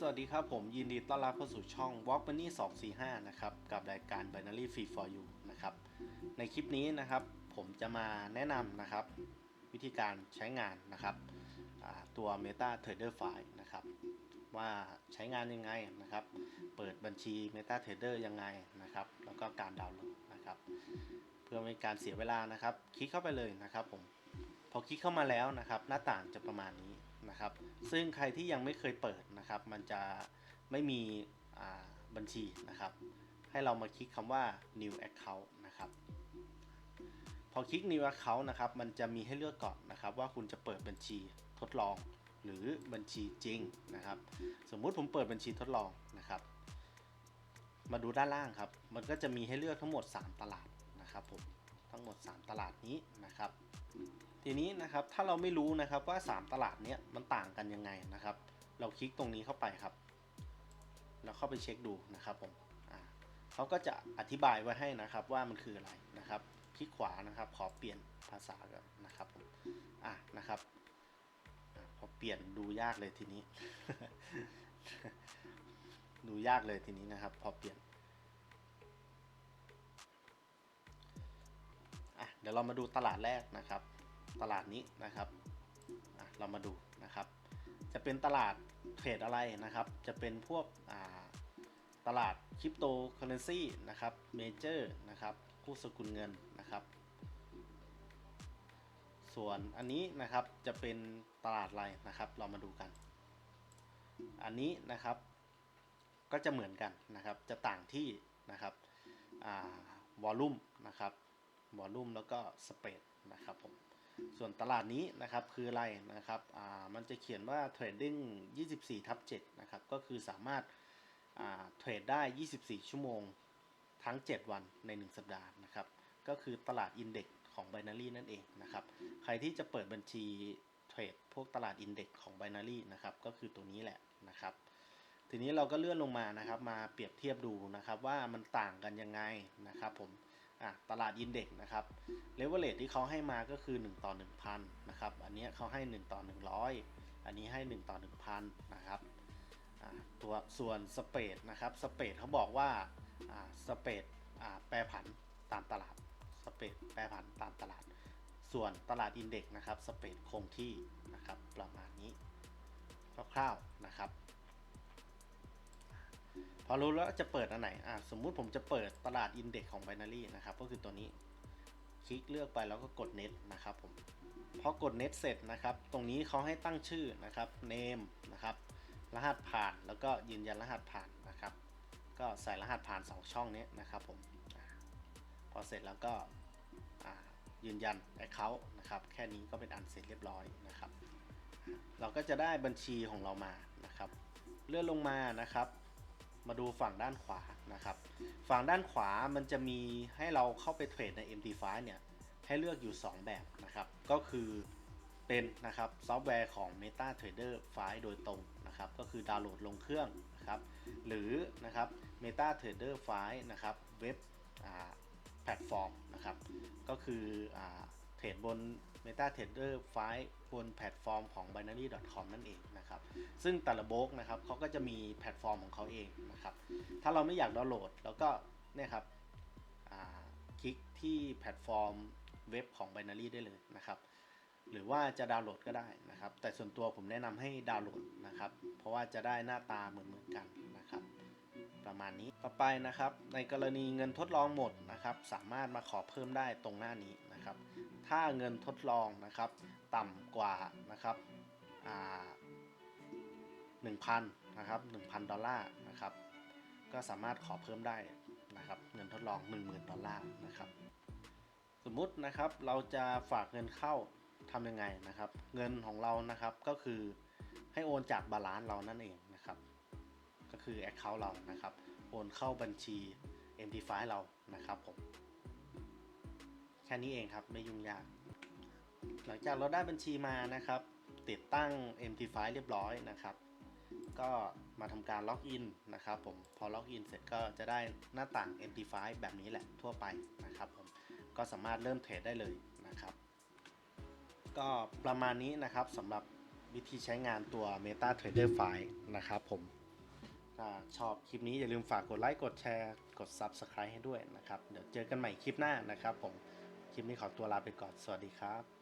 สวัสดีครับ ผมยินดีต้อนรับเข้าสู่ช่อง Walk Money 245 นะครับ กับรายการ Binary Free for You นะครับ ในคลิปนี้นะครับ ผมจะมาแนะนำนะครับ วิธีการใช้งานนะครับตัว Meta Trader 5นะครับ ว่าใช้งานยังไงนะครับ เปิดบัญชี Meta Trader ยังไงนะครับ แล้วก็การดาวน์โหลดนะครับ เพื่อไม่ให้การเสียเวลานะครับ คลิกเข้าไปเลยนะครับผมพอคลิกเข้ามาแล้วนะครับ หน้าต่างจะประมาณนี้ นะครับ ซึ่งใครที่ยังไม่เคยเปิดนะครับ มันจะไม่มีบัญชีนะครับ ให้เรามาคลิกคำว่า new account นะครับพอคลิก new account นะครับมันจะมีให้เลือกก่อนนะครับ ว่าคุณจะเปิดบัญชีทดลอง หรือบัญชีจริงนะครับ สมมุติผมเปิดบัญชีทดลองนะครับ มาดูด้านล่างครับ มันก็จะมีให้เลือกทั้งหมด 3 ตลาดนะครับผม ทั้งหมด 3 ตลาดนี้นะครับ ทีนี้นะครับถ้าเราไม่รู้นะครับว่า 3 ตลาดนี้มันต่างกันยังไงนะครับ เราคลิกตรงนี้เข้าไปครับแล้วเข้าไปเช็คดูนะครับผมเขาก็จะอธิบายไว้ให้นะครับว่ามันคืออะไรนะครับ คลิกขวานะครับขอเปลี่ยนภาษาก่อนนะครับผมอะนะครับพอเปลี่ยนดูยากเลยทีนี้ ดูยากเลยทีนี้นะครับ พอเปลี่ยน ดี๋ยวเรามาดูตลาดแรกนะครับ ตลาดนี้นะครับเรามาดูนะครับ จะเป็นตลาดเทรดอะไรนะครับ จะเป็นพวกตลาดคริปโตเคอเรนซีนะครับเมเจอร์นะครับคู่สกุลเงินนะครับ ส่วนอันนี้นะครับจะเป็นตลาดอะไรนะครับ เรามาดูกัน อันนี้นะครับก็จะเหมือนกันนะครับ จะต่างที่นะครับวอลลุ่มนะครับ วอลลุ่มแล้วก็สเปรดนะครับผมส่วนตลาดนี้นะครับคืออะไรนะครับอ่ามันจะเขียนว่า trading 24ทับ7นะครับก็คือสามารถอ่าเทรดได้ 24 ชั่วโมงทั้ง 7 วันใน 1 สัปดาห์นะครับก็คือตลาดอินเด็กของ Binary นั่นเองนะครับใครที่จะเปิดบัญชีเทรดพวกตลาดอินเด็กของ Binary นะครับก็คือตัวนี้แหละนะครับทีนี้เราก็เลื่อนลงมานะครับมาเปรียบเทียบดูนะครับว่ามันต่างกันยังไงนะครับผม อะตลาดอินเด็กนะครับเลเวลเลตที่เขาให้มาก็คือ 1 ต่อ 1,000นะครับอันนี้เขาให้ 1 ต่อ 100 อันนี้ให้ 1 ต่อ 1,000นะครับอะตัวส่วนสเปดนะครับสเปดเขาบอกว่าอ่าสเปดอ่าแปรผันตามตลาดสเปดแปรผันตามตลาด ส่วนตลาดอินเด็กนะครับสเปดคงที่นะครับประมาณนี้คร่าวๆนะครับ พอรู้แล้วจะเปิดอันไหนอะสมมุติผมจะเปิดตลาดอินเด็กของ Binary นะครับ ก็คือตัวนี้ คลิกเลือกไปแล้วก็กด Net นะครับผม พอกด Net เสร็จนะครับ ตรงนี้เขาให้ตั้งชื่อนะครับ Name นะครับ รหัสผ่านแล้วก็ยืนยันรหัสผ่านนะครับ ก็ใส่รหัสผ่าน 2 ช่องนี้นะครับผมพอเสร็จแล้วก็ยืนยัน Account นะครับ แค่นี้ก็เป็นอันเสร็จเรียบร้อยนะครับ เราก็จะได้บัญชีของเรามานะครับ เลื่อนลงมานะครับ มาดูฝั่งด้านขวานะครับ ฝั่งด้านขวามันจะมีให้เราเข้าไปเทรดใน MT5 เนี่ยให้เลือกอยู่ 2 แบบนะครับ ก็คือเป็นนะครับซอฟต์แวร์ของ MetaTrader 5โดยตรงนะครับ ก็คือดาวน์โหลดลงเครื่องนะครับ หรือนะครับ MetaTrader 5นะครับเว็บอ่าแพลตฟอร์มนะครับ ก็คืออ่า เทรดบน MetaTrader 5บนแพลตฟอร์มของ binary.com นั่นเองนะครับ ซึ่งแต่ละโบกนะครับเขาก็จะมีแพลตฟอร์มของเขาเองนะครับ ถ้าเราไม่อยากดาวน์โหลด แล้วก็เนี่ยครับคลิกที่แพลตฟอร์มเว็บของ Binary ได้เลยนะครับหรือว่าจะดาวน์โหลดก็ได้นะครับ แต่ส่วนตัวผมแนะนำให้ดาวน์โหลดนะครับ เพราะว่าจะได้หน้าตาเหมือนๆกันนะครับ ประมาณนี้ต่อไปนะครับ ในกรณีเงินทดลองหมดนะครับ สามารถมาขอเพิ่มได้ตรงหน้านี้ นะครับ ถ้าเงินทดลองนะครับต่ำกว่านะครับอ่า1,000นนะครับ1,000ดอลลาร์นะครับ ก็สามารถขอเพิ่มได้นะครับเงินทดลอง 10,000 ดอลลาร์นะครับสมมุตินะครับเราจะฝากเงินเข้าทำยังไงนะครับ เงินของเรานะครับก็คือให้โอนจากบาลานซ์เรานั่นเองนะครับ ก็คือ Account เรานะครับ โอนเข้าบัญชี MT5 เรานะครับผม แค่นี้เองครับไม่ยุ่งยาก หลังจากเราได้บัญชีมานะครับ ติดตั้ง MT5 เรียบร้อยนะครับ ก็มาทำการล็อกอินนะครับผมพอล็อกอินเสร็จก็จะได้หน้าต่าง MT5 แบบนี้แหละทั่วไปนะครับผมก็สามารถเริ่มเทรดได้เลยนะครับ ก็ประมาณนี้นะครับสำหรับวิธีใช้งานตัว Meta Trader 5นะครับผมถ้าชอบคลิปนี้อย่าลืมฝากกดไลค์ กดแชร์ กด Subscribe ให้ด้วยนะครับ เดี๋ยวเจอกันใหม่คลิปหน้านะครับผม ลิปนี้ขอตัวลาไปก่อน สวัสดีครับ